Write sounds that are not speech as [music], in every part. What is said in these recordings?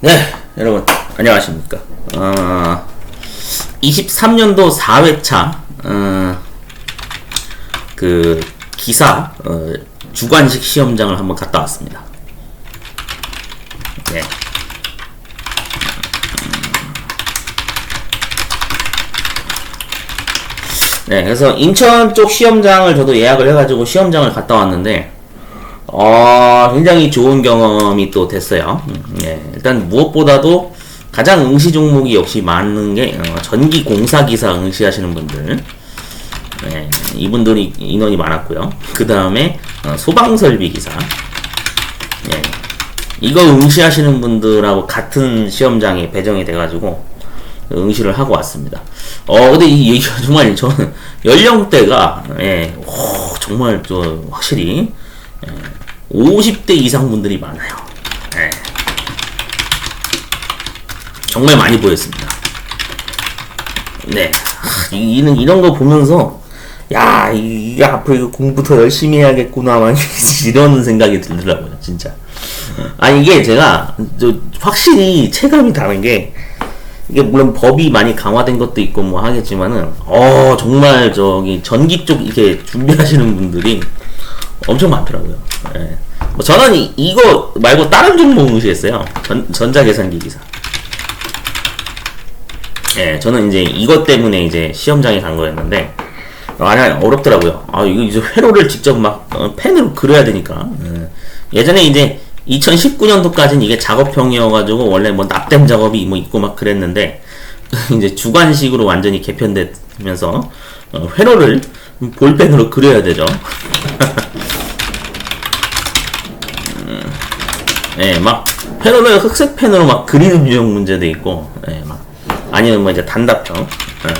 네, 여러분 안녕하십니까? 어, 23년도 4회차 어, 그 기사 어, 주관식 시험장을 한번 갔다 왔습니다. 네. 네, 그래서 인천 쪽 시험장을 저도 예약을 해가지고 시험장을 갔다 왔는데, 어, 굉장히 좋은 경험이 또 됐어요. 음, 네, 일단 무엇보다도 가장 응시 종목이 역시 많은 게 어, 전기 공사 기사 응시하시는 분들. 네, 이분들이 인원이 많았고요. 그 다음에 어, 소방 설비 기사. 네, 이거 응시하시는 분들하고 같은 시험장에 배정이 돼가지고 응시를 하고 왔습니다. 어, 근데 이 얘기가 [laughs] 정말 저는 연령대가 예, 오, 정말 저 확실히 예, 50대 이상 분들이 많아요. 예. 정말 많이 보였습니다. 네, 이는 이런 거 보면서 야, 이- 이게 앞으로 이거 공부 더 열심히 해야겠구나, 막 [laughs] 이런 생각이 들더라고요, 진짜. 아 이게 제가 저 확실히 체감이 다른 게 이게 물론 법이 많이 강화된 것도 있고 뭐 하겠지만은 어 정말 저기 전기 쪽 이렇게 준비하시는 분들이 엄청 많더라고요. 예. 뭐 저는 이, 이거 말고 다른 종목 응시했어요. 전 전자계산기 기사. 예, 저는 이제 이것 때문에 이제 시험장에 간 거였는데 아니 어렵더라고요. 아 이거 이제 회로를 직접 막 어, 펜으로 그려야 되니까. 예. 예전에 이제 2019년도까지는 이게 작업형이어가지고 원래 뭐 납땜 작업이 뭐 있고 막 그랬는데 [laughs] 이제 주관식으로 완전히 개편되면서 어, 회로를 볼펜으로 그려야 되죠. [laughs] 음, 예, 막 회로를 흑색 펜으로 막 그리는 유형 문제도 있고, 예, 막 아니면 뭐 이제 단답형, 예,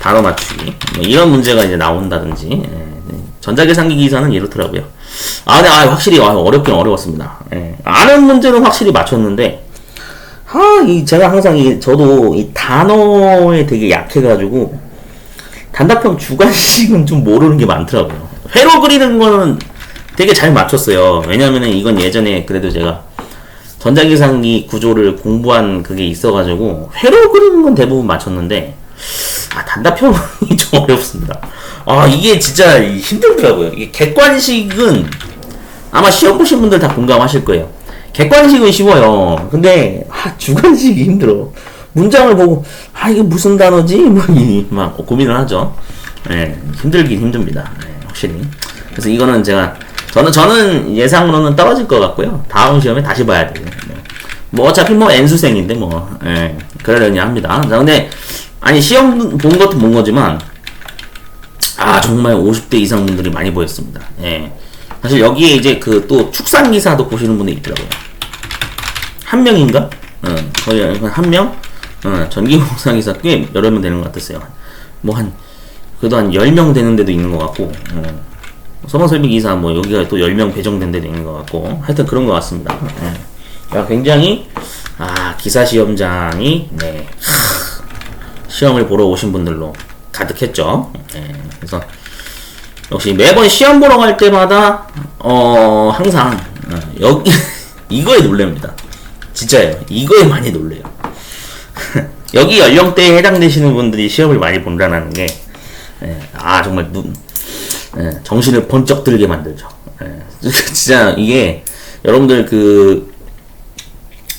단어 맞추기 뭐 이런 문제가 이제 나온다든지 예, 네. 전자계산기 기사는 이렇더라고요. 아, 네, 아, 확실히 아, 어렵긴 어려웠습니다. 예. 아는 문제는 확실히 맞췄는데, 아, 이 제가 항상 이 저도 이 단어에 되게 약해가지고 단답형 주관식은 좀 모르는 게 많더라고요. 회로 그리는 거는 되게 잘 맞췄어요. 왜냐면은 이건 예전에 그래도 제가 전자계산기 구조를 공부한 그게 있어가지고 회로 그리는 건 대부분 맞췄는데 아 단답형이 [laughs] 좀 어렵습니다. 아 이게 진짜 힘들더라고요. 이게 객관식은 아마 시험 보신 분들 다 공감하실 거예요. 객관식은 쉬워요. 근데 아, 주관식이 힘들어. 문장을 보고 아 이게 무슨 단어지? 막, 이- 막 고민을 하죠. 예, 힘들긴 힘듭니다. 예, 확실히. 그래서 이거는 제가 저는 저는 예상으로는 떨어질 것 같고요. 다음 시험에 다시 봐야 돼요. 뭐, 뭐 어차피 뭐 N수생인데 뭐 예, 그러려니 합니다. 자, 근데 아니 시험 본 것도 본 거지만 아 정말 50대 이상 분들이 많이 보였습니다. 예. 사실 여기에 이제 그 또 축산 기사도 보시는 분이 있더라고요. 한 명인가? 어, 거의 한 명? 어, 전기공사 기사 꽤 여러 명 되는 것 같았어요. 뭐 한, 그래도 한 10명 되는 데도 있는 것 같고, 어, 소방설비 기사 뭐 여기가 또 10명 배정된 데도 있는 것 같고, 하여튼 그런 것 같습니다. 예. 야, 굉장히, 아, 기사 시험장이, 네, 하, 시험을 보러 오신 분들로 가득했죠. 예, 그래서, 역시 매번 시험 보러 갈 때마다 어 항상 어, 여기 [laughs] 이거에 놀랍니다. 진짜예요. 이거에 많이 놀래요. [laughs] 여기 연령대에 해당되시는 분들이 시험을 많이 본다는 게, 예, 아, 정말 눈, 예, 정신을 번쩍 들게 만들죠. 예, [laughs] 진짜 이게, 여러분들 그,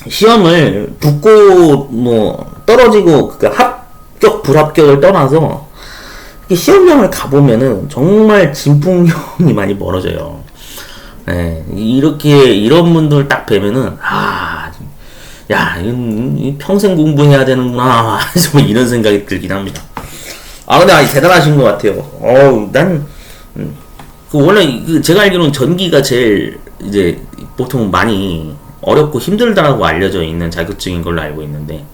시험을 붙고, 뭐, 떨어지고, 그 합격, 불합격을 떠나서, 이 시험장을 가보면은 정말 진풍경이 많이 멀어져요. 예, 이렇게, 이런 분들 딱 뵈면은, 아, 야, 이건 이 평생 공부해야 되는구나. [laughs] 이런 생각이 들긴 합니다. 아, 근데 아, 대단하신 것 같아요. 어우, 난, 음, 그 원래 그 제가 알기로는 전기가 제일 이제 보통 많이 어렵고 힘들다고 알려져 있는 자격증인 걸로 알고 있는데,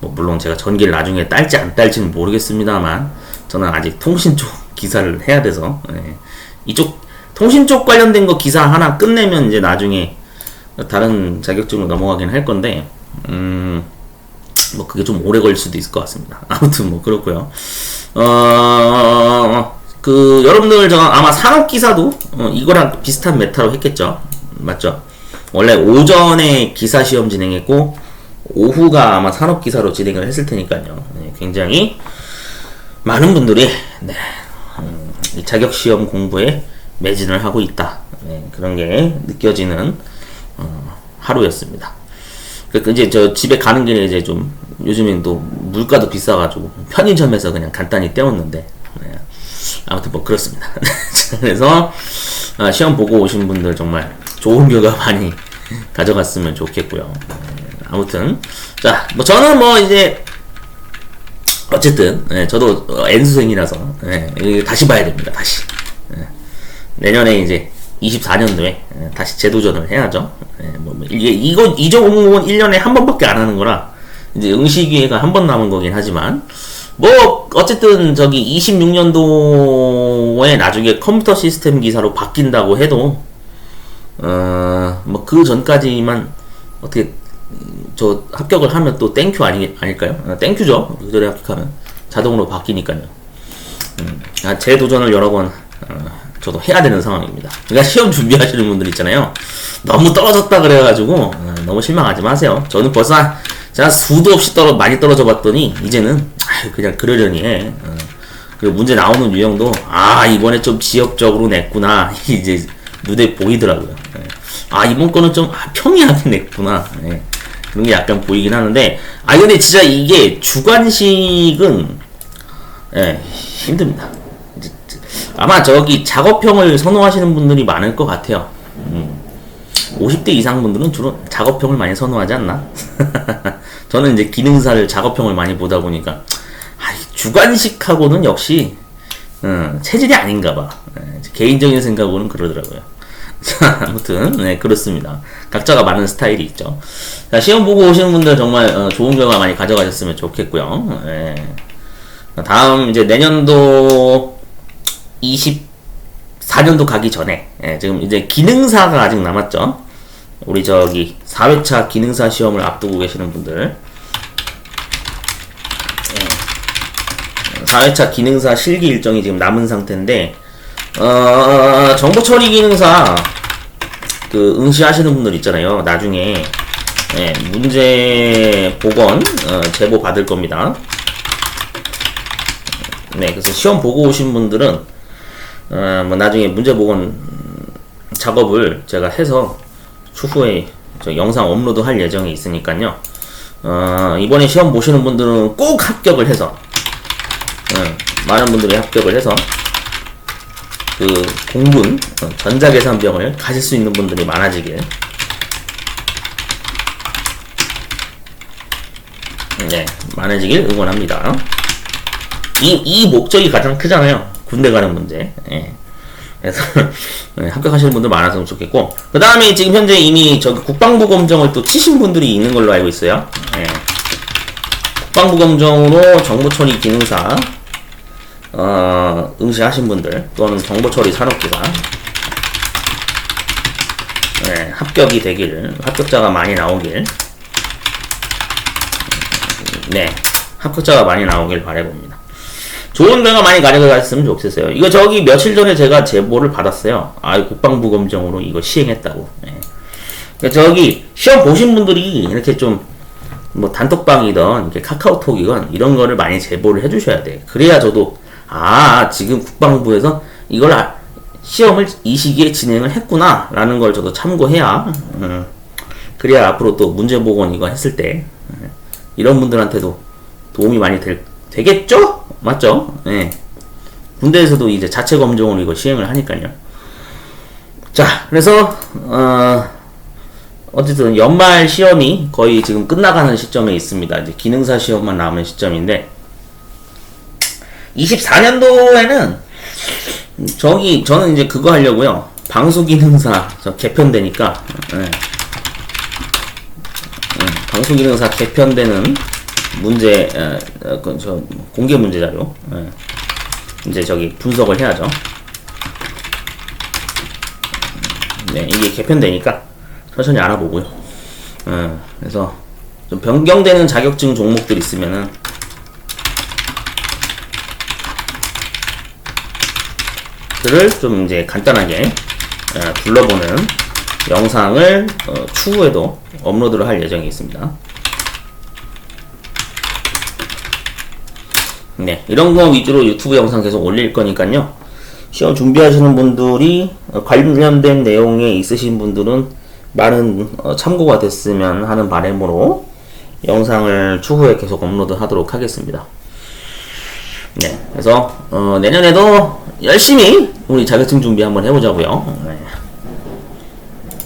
뭐 물론 제가 전기를 나중에 딸지 안 딸지는 모르겠습니다만, 저는 아직 통신 쪽 [laughs] 기사를 해야 돼서, 예. 이쪽 통신 쪽 관련된 거 기사 하나 끝내면 이제 나중에 다른 자격증으로 넘어가긴 할 건데, 음, 뭐 그게 좀 오래 걸릴 수도 있을 것 같습니다. [laughs] 아무튼 뭐 그렇고요. 어, 그 여러분들 저 아마 산업 기사도 어, 이거랑 비슷한 메타로 했겠죠, 맞죠? 원래 오전에 기사 시험 진행했고 오후가 아마 산업 기사로 진행을 했을 테니까요. 네, 굉장히 많은 분들이 네, 음, 이 자격 시험 공부에 매진을 하고 있다. 네, 그런 게 느껴지는 어, 하루였습니다. 그 이제 저 집에 가는 길에 이제 좀 요즘엔 또 물가도 비싸가지고 편의점에서 그냥 간단히 때웠는데 네. 아무튼 뭐 그렇습니다. [laughs] 그래서 아, 시험 보고 오신 분들 정말 좋은 결과 많이 [laughs] 가져갔으면 좋겠고요. 네, 아무튼 자 뭐 저는 뭐 이제 어쨌든 네, 저도 어, N수생이라서 네, 이거 다시 봐야 됩니다. 다시 네. 내년에 이제 24년도에 다시 재도전을 해야죠. 네, 뭐, 뭐 이게 이거 이적 공무원 1년에 한 번밖에 안 하는 거라 이제 응시 기회가 한 번 남은 거긴 하지만 뭐 어쨌든 저기 26년도에 나중에 컴퓨터 시스템 기사로 바뀐다고 해도 어 뭐 그 전까지만 어떻게 저 합격을 하면 또 땡큐 아니 아닐까요? 아, 땡큐죠. 그 전에 합격하면 자동으로 바뀌니까요. 음, 아, 재도전을 여러 번 어, 저도 해야 되는 상황입니다. 그러니까 시험 준비하시는 분들 있잖아요. 너무 떨어졌다 그래가지고 어, 너무 실망하지 마세요. 저는 벌써 한- 제가 수도 없이 떨어 많이 떨어져 봤더니 이제는 그냥 그러려니 해. 어, 그리고 문제 나오는 유형도 아 이번에 좀 지역적으로 냈구나 [laughs] 이제 눈에 보이더라고요. 예. 아 이번 거는 좀 아, 평이하게 냈구나. 예. 그런 게 약간 보이긴 하는데 아 근데 진짜 이게 주관식은 예, 힘듭니다. 아마 저기 작업형을 선호하시는 분들이 많을 것 같아요. 음. 50대 이상 분들은 주로 작업형을 많이 선호하지 않나? [laughs] 저는 이제 기능사를 작업형을 많이 보다 보니까 주관식하고는 역시 어, 체질이 아닌가 봐. 예, 제 개인적인 생각으로는 그러더라고요. [laughs] 자, 아무튼 네 그렇습니다. 각자가 많은 스타일이 있죠. 자, 시험 보고 오시는 분들 정말 어, 좋은 결과 많이 가져가셨으면 좋겠고요. 예. 다음 이제 내년도 24년도 가기 전에 예, 지금 이제 기능사가 아직 남았죠. 우리 저기 4회차 기능사 시험을 앞두고 계시는 분들 4회차 기능사 실기 일정이 지금 남은 상태인데 어, 정보 처리 기능사 그 응시하시는 분들 있잖아요. 나중에 예, 문제 복원 어, 제보 받을 겁니다. 네, 그래서 시험 보고 오신 분들은 어, 뭐 나중에 문제 복원 작업을 제가 해서 추후에 저 영상 업로드 할 예정이 있으니까요. 어, 이번에 시험 보시는 분들은 꼭 합격을 해서 어, 많은 분들이 합격을 해서 그 공분 어, 전자계산병을 가질 수 있는 분들이 많아지길 네 많아지길 응원합니다. 이, 이 목적이 가장 크잖아요. 군대 가는 문제. 예. 그래서 [laughs] 네, 합격하시는 분들 많아서 좋겠고 그 다음에 지금 현재 이미 저 국방부 검정을 또 치신 분들이 있는 걸로 알고 있어요. 예. 국방부 검정으로 정보처리 기능사 어, 응시하신 분들 또는 정보처리 산업기사 네, 합격이 되길 합격자가 많이 나오길 네 합격자가 많이 나오길 바라봅니다. 좋은 결과 많이 가져갔으면 좋겠어요. 이거 저기 며칠 전에 제가 제보를 받았어요. 아, 국방부 검정으로 이거 시행했다고. 예. 그러니까 저기 시험 보신 분들이 이렇게 좀 뭐 단톡방이든 이렇게 카카오톡이건 이런 거를 많이 제보를 해주셔야 돼. 그래야 저도 아 지금 국방부에서 이걸 아- 시험을 이 시기에 진행을 했구나 라는 걸 저도 참고해야 음, 그래야 앞으로 또 문제 보건 이거 했을 때 음, 이런 분들한테도 도움이 많이 될, 되겠죠? 맞죠? 예. 군대에서도 이제 자체 검정으로 이거 시행을 하니까요. 자, 그래서 어, 어쨌든 연말 시험이 거의 지금 끝나가는 시점에 있습니다. 이제 기능사 시험만 남은 시점인데 24년도에는 저기 저는 이제 그거 하려고요. 방수 기능사 저 개편되니까 예. 음, 방수 기능사 개편되는 문제 어, 어, 그, 저 공개 문제 자료 예. 이제 저기 분석을 해야죠. 네, 이게 개편되니까 천천히 알아보고요. 예, 그래서 좀 변경되는 자격증 종목들 있으면은 그를 좀 이제 간단하게 예, 둘러보는 영상을 어, 추후에도 업로드를 할 예정이 있습니다. 네, 이런 거 위주로 유튜브 영상 계속 올릴 거니까요. 시험 준비하시는 분들이 어, 관련된 내용에 있으신 분들은 많은 어, 참고가 됐으면 하는 바람으로 영상을 추후에 계속 업로드 하도록 하겠습니다. 네, 그래서 어, 내년에도 열심히 우리 자격증 준비 한번 해보자고요. 네.